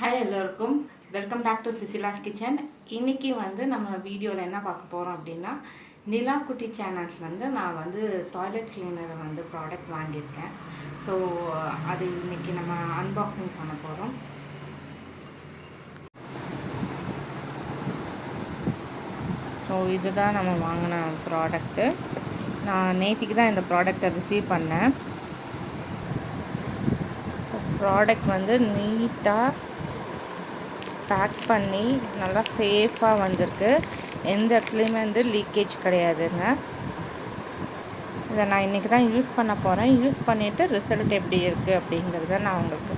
Hi எல்லோருக்கும். Welcome back to Sushila's kitchen இன்றைக்கி வந்து நம்ம வீடியோவில் என்ன பார்க்க போகிறோம் அப்படின்னா நிலா குட்டி சேனல்ஸ் வந்து நான் வந்து டாய்லெட் கிளீனரை வந்து ப்ராடக்ட் வாங்கியிருக்கேன். ஸோ அது இன்றைக்கி நம்ம அன்பாக்சிங் பண்ண போகிறோம் ஸோ இதுதான் நம்ம வாங்கின ப்ராடக்ட்டு நான் நேற்றுக்கு தான் இந்த ப்ராடக்டை ரிசீவ் பண்ணேன். ப்ராடக்ட் வந்து நீட்டாக பேக் பண்ணி நல்லா சேஃபாக வந்திருக்கு. எந்த இடத்துலையுமே வந்து லீக்கேஜ் கிடையாதுங்க. இதை நான் இன்றைக்கி தான் யூஸ் பண்ண போகிறேன் யூஸ் பண்ணிவிட்டு ரிசல்ட் எப்படி இருக்குது அப்படிங்கிறத நான் உங்களுக்கு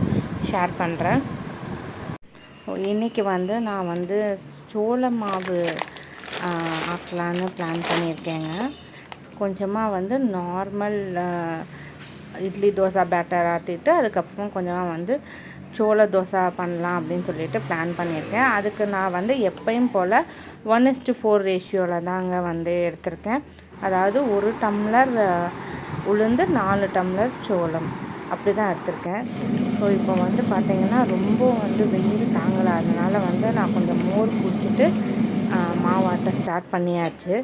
ஷேர் பண்ணுறேன் இன்றைக்கி வந்து நான் வந்து சோள மாவு ஆக்கலான்னு பிளான் பண்ணியிருக்கேங்க. கொஞ்சமாக வந்து நார்மல் இட்லி தோசை பேட்டர் ஆற்றிட்டு அதுக்கப்புறம் கொஞ்சமாக வந்து சோள தோசை பண்ணலாம் அப்படின்னு சொல்லிட்டு பிளான் பண்ணியிருக்கேன். அதுக்கு நான் வந்து எப்பயும் போல் ஒன் இஸ்டு ஃபோர் ரேஷியோவில் தாங்க வந்து எடுத்திருக்கேன். அதாவது ஒரு டம்ளர் உளுந்து நாலு டம்ளர் சோளம் அப்படி தான் எடுத்திருக்கேன். ஸோ இப்போ வந்து பார்த்தீங்கன்னா ரொம்ப வந்து வெயில் தாங்கலை. அதனால் வந்து நான் கொஞ்சம் மோர் குடிச்சிட்டு மாவாட்ட ஸ்டார்ட் பண்ணியாச்சு.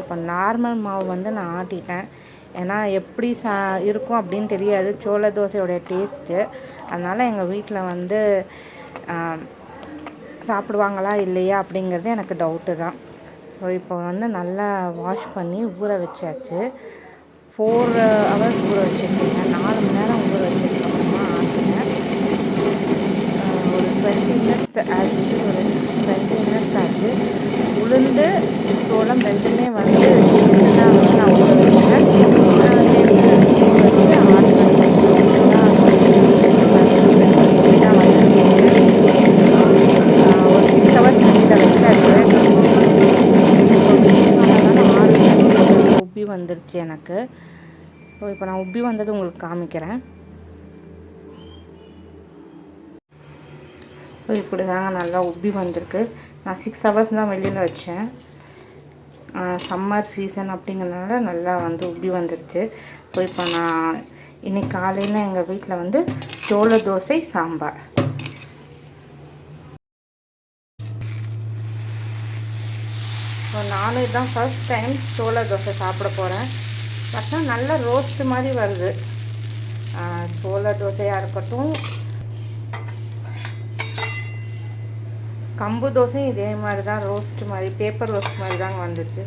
இப்போ நார்மல் மாவு வந்து நான் ஆட்டிட்டேன். ஏன்னா எப்படி சா இருக்கும் அப்படின்னு தெரியாது. சோள தோசையோடைய டேஸ்ட்டு அதனால் எங்கள் வீட்டில் வந்து சாப்பிடுவாங்களா இல்லையா அப்படிங்கிறது எனக்கு டவுட்டு தான். ஸோ இப்போ வந்து நல்லா வாஷ் பண்ணி ஊற வச்சாச்சு. ஃபோர் ஹவர்ஸ் ஊற வச்சுருக்கேங்க நாலு மணி நேரம் ஊற வச்சதுக்கப்புறமா ஆட்டினேன் ஆஹ், ஒரு டுவெண்ட்டி மினிட்ஸ் ஆச்சு ஒரு டுவெண்ட்டி மினிட்ஸ் ஆச்சு உளுந்து சோளம் ரெண்டுமே வந்து தான் வந்து நான் ஊற வச்சேன் ஆஹ், நேத்து ஊற வச்சு ஆட்டினேன் தான் வந்துருந்துச்சு ஆஹ், ஒரு சிக்ஸ் ஹவர்ஸ் வீட்டில் வச்சாச்சு இப்போ வீட்டுனால ஆறு மணிக்கு உப்பி வந்துருச்சு எனக்கு. ஸோ இப்போ நான் உப்பி வந்தது உங்களுக்கு காமிக்கிறேன். ஸோ இப்படி தாங்க நல்லா உப்பி வந்திருக்கு. நான் சிக்ஸ் ஹவர்ஸ் தான் வெளியில் வச்சேன். சம்மர் சீசன் அப்படிங்கிறதுனால நல்லா வந்து உப்பி வந்துருச்சு. ஸோ இப்போ நான் இன்னைக்கு காலையில் எங்கள் வீட்டில் வந்து சோள தோசை சாம்பார். ஸோ நானும் இதுதான் ஃபர்ஸ்ட் டைம் சோள தோசை சாப்பிட போகிறேன் பார்த்தா நல்ல ரோஸ்ட் மாதிரி வருது. ஆஹ் சோள தோசையாக இருக்கட்டும். கம்பு தோசையும் இதே மாதிரி தான் ரோஸ்ட் மாதிரி பேப்பர் ரோஸ்ட் மாதிரி தாங்க வந்துச்சு.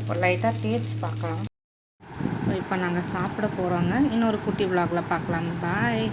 இப்போ லைட்டாக டேஸ்ட் பார்க்கலாம். இப்போ நாங்கள் சாப்பிட போகிறோங்க இன்னொரு குட்டி விலாகில் பார்க்கலாம் பாய்